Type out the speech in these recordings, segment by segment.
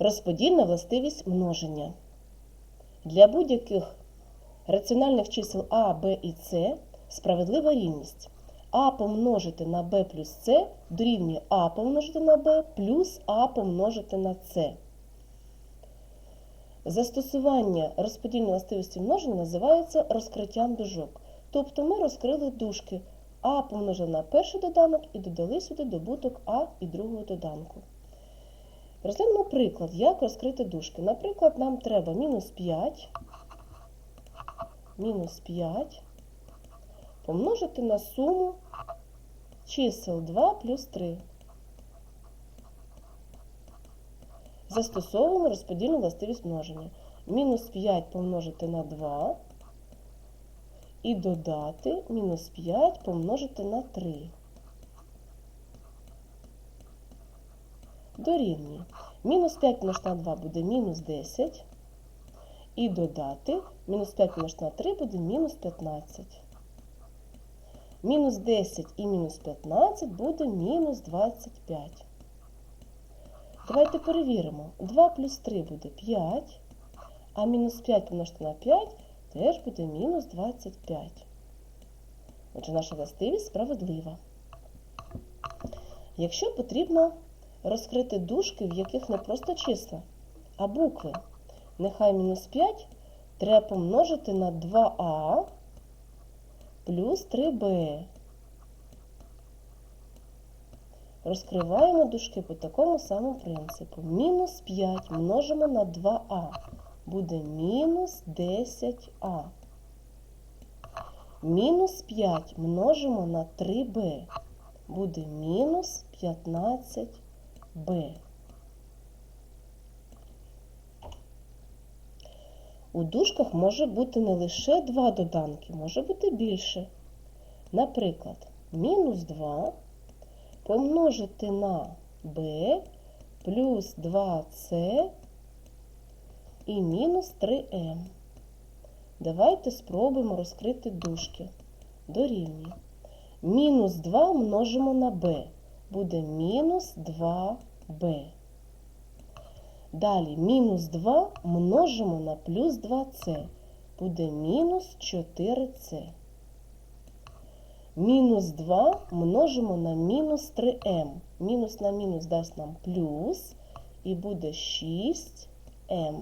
Розподільна властивість множення. Для будь-яких раціональних чисел А, Б і С справедлива рівність. А помножити на Б плюс С дорівнює А помножити на Б плюс А помножити на С. Застосування розподільної властивості множення називається розкриттям дужок. Тобто ми розкрили дужки А помножили на перший доданок і додали сюди добуток А і другого доданку. Розглянемо приклад, як розкрити дужки. Наприклад, нам треба мінус 5, мінус 5 помножити на суму чисел 2 плюс 3. Застосовуємо розподільну властивість множення. Мінус 5 помножити на 2 і додати мінус 5 помножити на 3. Дорівнює. Мінус 5 помножити на 2 буде мінус 10. І додати мінус 5 помножити на 3 буде мінус 15. Мінус 10 і мінус 15 буде мінус 25. Давайте перевіримо. 2 плюс 3 буде 5, а мінус 5 помножити на 5 теж буде мінус 25. Отже, наша властивість справедлива. Якщо потрібно розкрити дужки, в яких не просто числа, а букви, нехай мінус 5 треба помножити на 2а плюс 3b. Розкриваємо дужки по такому самому принципу. Мінус 5 множимо на 2а. Буде мінус 10а. Мінус 5 множимо на 3b. Буде мінус 15b. У дужках може бути не лише два доданки, може бути більше. Наприклад, мінус 2 помножити на b плюс 2c і мінус 3m. Давайте спробуємо розкрити дужки. Дорівнює. Мінус 2 множимо на b. Буде мінус 2b. Далі мінус 2 множимо на плюс 2c. Буде мінус 4c. Мінус 2 множимо на мінус 3m. Мінус на мінус дасть нам плюс і буде 6m.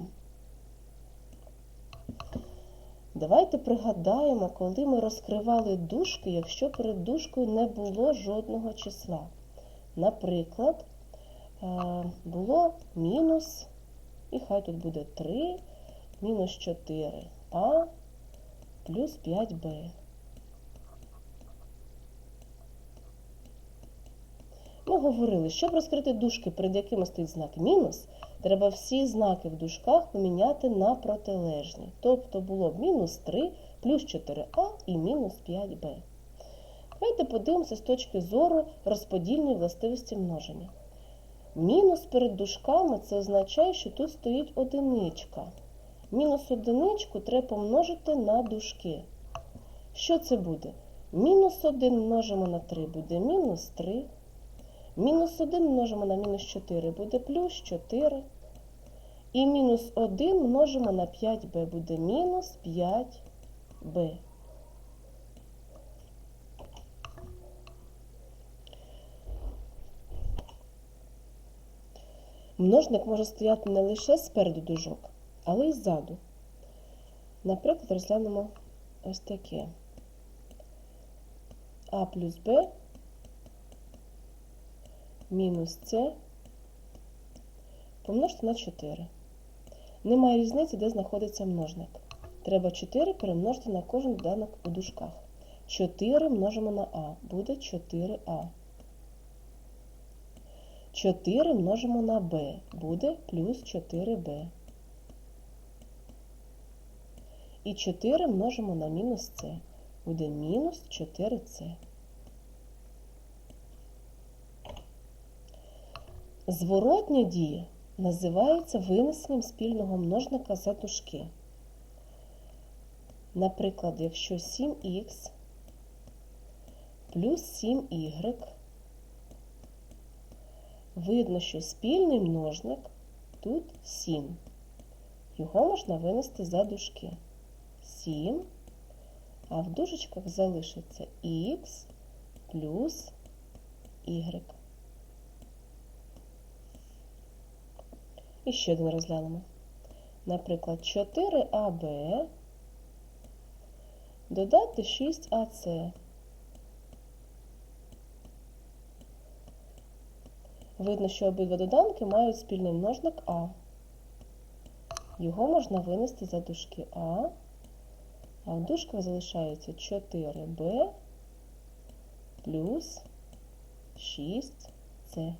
Давайте пригадаємо, коли ми розкривали дужки, якщо перед дужкою не було жодного числа. Наприклад, було мінус, і хай тут буде 3, мінус 4а плюс 5b. Ми говорили, щоб розкрити дужки, перед якими стоїть знак мінус, треба всі знаки в дужках поміняти на протилежні. Тобто було б мінус 3 плюс 4а і мінус 5b. Давайте подивимося з точки зору розподільної властивості множення. Мінус перед дужками це означає, що тут стоїть одиничка. Мінус одиничку треба помножити на дужки. Що це буде? Мінус 1 множимо на 3 буде мінус 3. Мінус 1 множимо на мінус 4 буде плюс 4. І мінус 1 множимо на 5b буде мінус 5b. Множник може стояти не лише спереду дужок, але й ззаду. Наприклад, розглянемо ось таке. А плюс Б мінус С помножити на 4. Немає різниці, де знаходиться множник. Треба 4 перемножити на кожен доданок у дужках. 4 множимо на А, буде 4А. 4 множимо на b, буде плюс 4b. І 4 множимо на мінус c, буде мінус 4c. Зворотня дія називається винесенням спільного множника за дужки. Наприклад, якщо 7х плюс 7y видно, що спільний множник Тут 7. Його можна винести за дужки. 7, а в дужечках залишиться х плюс y. І ще один розглянемо. Наприклад, 4АБ додати 6АЦ. Видно, що обидва доданки мають спільний множник А. Його можна винести за дужки А, а в дужках залишається 4b плюс 6c.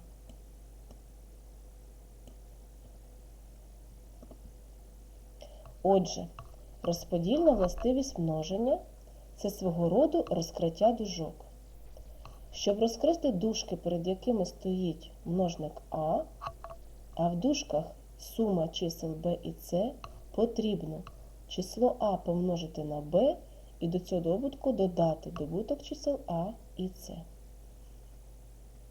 Отже, розподільна властивість множення це свого роду розкриття дужок. Щоб розкрити дужки, перед якими стоїть множник А, а в дужках сума чисел Б і С потрібно число А помножити на Б і до цього добутку додати добуток чисел А і С.